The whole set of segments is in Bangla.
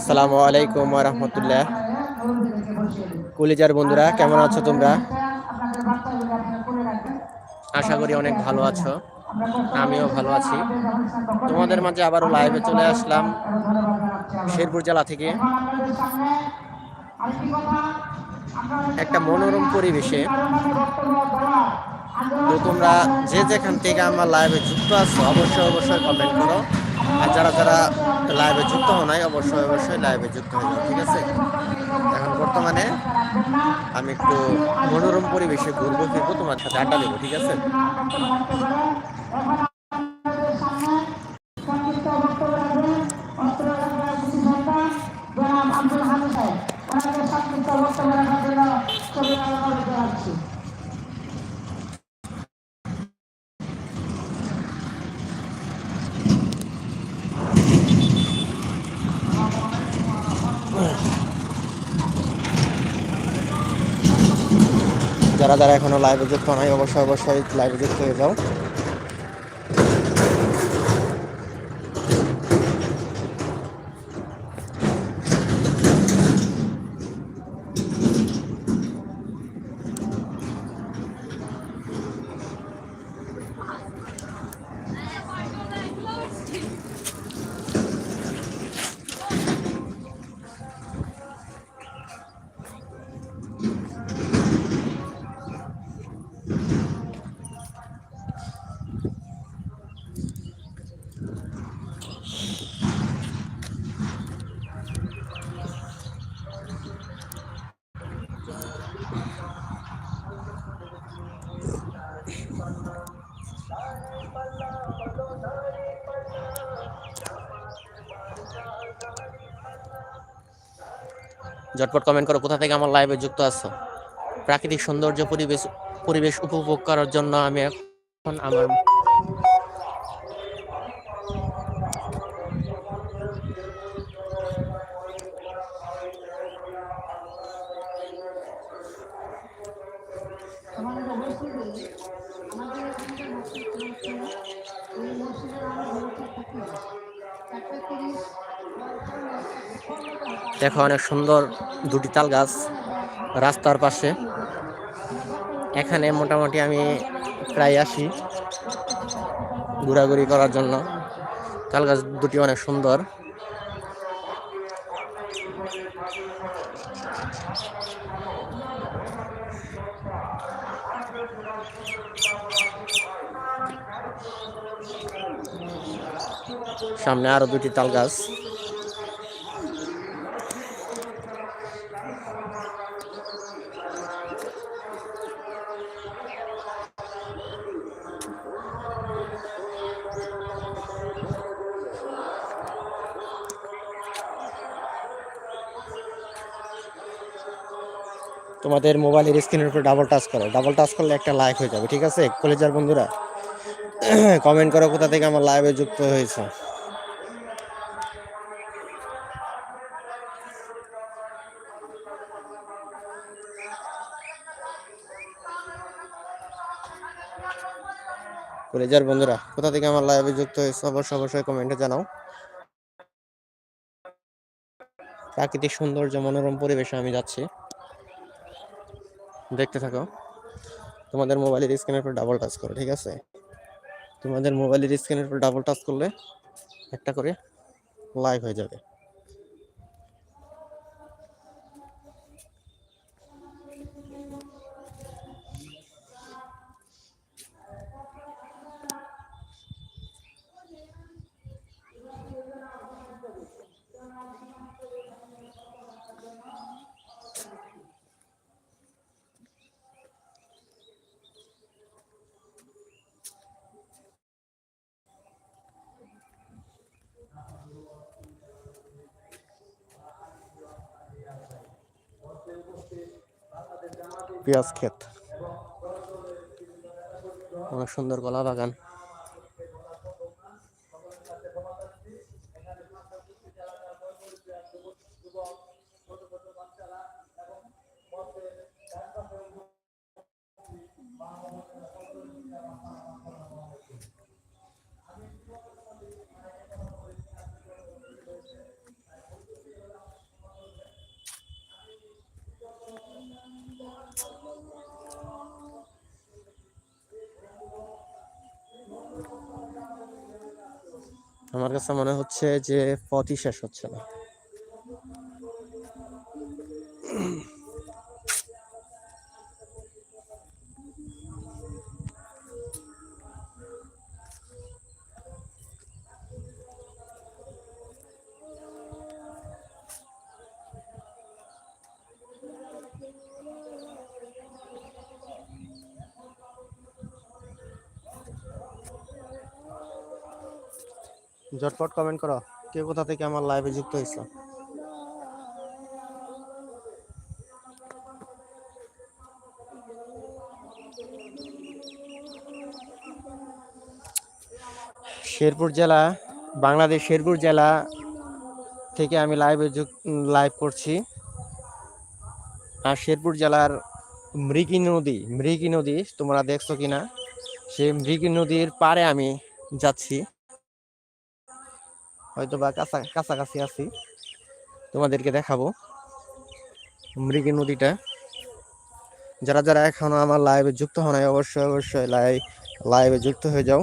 আসসালামু আলাইকুম রহমতুল্লাহ। কুলিজার বন্ধুরা, কেমন আছো তোমরা? আশা করি অনেক ভালো আছো। আমিও ভালো আছি। তোমাদের মাঝে আবারও লাইভে চলে আসলাম শেরপুর জেলা থেকে। একটা মনোরম পরিবেশে তো তোমরা যে যেখান থেকে আমার লাইভে যুক্ত আছো, অবশ্যই অবশ্যই কমেন্ট করো। আর যারা যারা লাইভে যুক্ত হো নাই, অবশ্যই অবশ্যই লাইভে যুক্ত হয়ে যাও, ঠিক আছে? এখন বর্তমানে আমি একটু মনোরম পরিবেশে ঘুরবো, ফিরবো, তোমার সাথে আড্ডা দেবো, ঠিক আছে? যারা এখনও লাইভে যুক্ত নাই অবশ্যই অবশ্যই লাইভে যুক্ত হয়ে যাও। ঝটপট কমেন্ট করো, কোথা থেকে আমার লাইভে যুক্ত আছো? প্রাকৃতিক সৌন্দর্য পরিবেশ পরিবেশ উপভোগ করার জন্য আমি এখন আমার দেখো অনেক সুন্দর দুটি তাল গাছ রাস্তার পাশে। এখানে মোটামুটি আমি প্রায় আসি ঘোরাঘুরি করার জন্য। তাল গাছ দুটি অনেক সুন্দর। সামনে আরও দুটি তাল গাছ। তোমাদের মোবাইলের স্ক্রিনের উপর ডাবল টাচ করো। ডাবল টাচ করলে একটা লাইক হয়ে যাবে, ঠিক আছে? কলেজার বন্ধুরা কমেন্ট করো কোথা থেকে আমার লাইভে যুক্ত হয়েছে। কলেজার বন্ধুরা, কোথা থেকে আমার লাইভে যুক্ত হয়েছে, অবশ্যই অবশ্যই কমেন্টে জানাও। প্রাকৃতিক সৌন্দর্য, মনোরম পরিবেশে আমি যাচ্ছি। দেখতে থাকো। তোমাদের মোবাইলের স্ক্রিনের উপর ডাবল টাচ করো, ঠিক আছে? তোমাদের মোবাইলের স্ক্রিনের উপর ডাবল টাচ করলে একটা করে লাইভ হয়ে যাবে। পেঁয়াজ ক্ষেত। অনেক সুন্দর কলা বাগান। আমার কাছে মনে হচ্ছে যে পথই শেষ হচ্ছে না। ঝটপট কমেন্ট করো, কে কোথা থেকে আমার লাইভে যুক্ত হয়েছে? শেরপুর জেলা, বাংলাদেশ শেরপুর জেলা থেকে আমি লাইভে লাইভ করছি। আর শেরপুর জেলার মৃগী নদী মৃগী নদী তোমরা দেখছ কিনা? সেই মৃগী নদীর পারে আমি যাচ্ছি। হয়তো বা কাছা, কাছাকাছি আছি। তোমাদেরকে দেখাবো। মৃগী নদীটা। যারা যারা এখনও আমার লাইভে যুক্ত হন অবশ্যই অবশ্যই লাইভ লাইভে যুক্ত হয়ে যাও।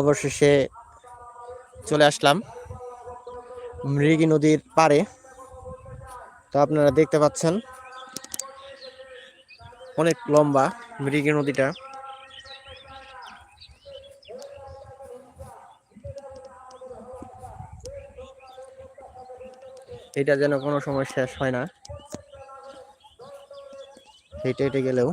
অবশেষে চলে আসলাম মৃগী নদীর পাড়ে। তো আপনারা দেখতে পাচ্ছেন, অনেক লম্বা মৃগী নদীটা। এটা যেন কোনো সময় শেষ হয় না। হেঁটে হেঁটে গেলেও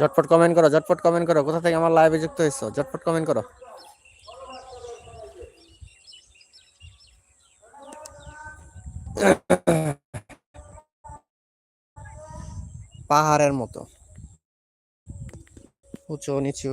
ঝটপট কমেন্ট করো, ঝটপট কমেন্ট করো। কোথা থেকে আমার লাইভে যুক্ত হয়েছো? ঝটপট কমেন্ট করো। পাহাড়ের মতো। উঁচু, নিচু।